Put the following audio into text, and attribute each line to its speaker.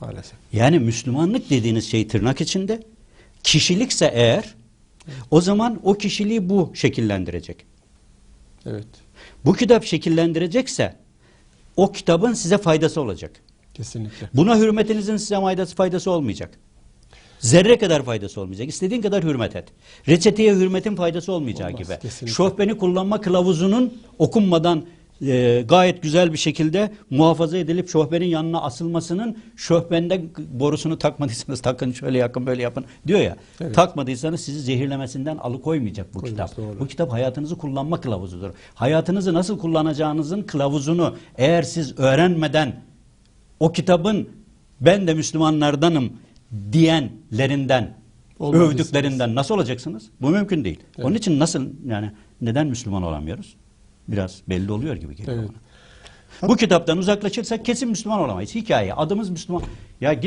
Speaker 1: Maalesef.
Speaker 2: Yani Müslümanlık dediğiniz şey tırnak içinde kişilikse eğer o zaman o kişiliği bu şekillendirecek.
Speaker 1: Evet.
Speaker 2: Bu kitap şekillendirecekse o kitabın size faydası olacak.
Speaker 1: Kesinlikle.
Speaker 2: Buna hürmetinizin size faydası, faydası olmayacak. Zerre kadar faydası olmayacak. İstediğin kadar hürmet et. Reçeteye hürmetin faydası olmayacağı
Speaker 1: Olmaz,
Speaker 2: gibi.
Speaker 1: kesinlikle.
Speaker 2: Şofbeni kullanma kılavuzunun okunmadan e, gayet güzel bir şekilde muhafaza edilip şofbenin yanına asılmasının şofbende borusunu takmadıysanız takın şöyle yakın böyle yapın diyor ya.
Speaker 1: Evet.
Speaker 2: Takmadıysanız sizi zehirlemesinden alıkoymayacak bu
Speaker 1: Koymaz,
Speaker 2: kitap.
Speaker 1: doğru.
Speaker 2: Bu kitap hayatınızı kullanma kılavuzudur. Hayatınızı nasıl kullanacağınızın kılavuzunu eğer siz öğrenmeden o kitabın ben de Müslümanlardanım diyenlerinden, övdüklerinden nasıl olacaksınız? Bu mümkün değil. Onun için nasıl yani neden Müslüman olamıyoruz? Biraz belli oluyor gibi geliyor
Speaker 1: Evet.
Speaker 2: bana. Bu kitaptan uzaklaşırsak kesin Müslüman olamayız. Hikaye. Adımız Müslüman. Ya git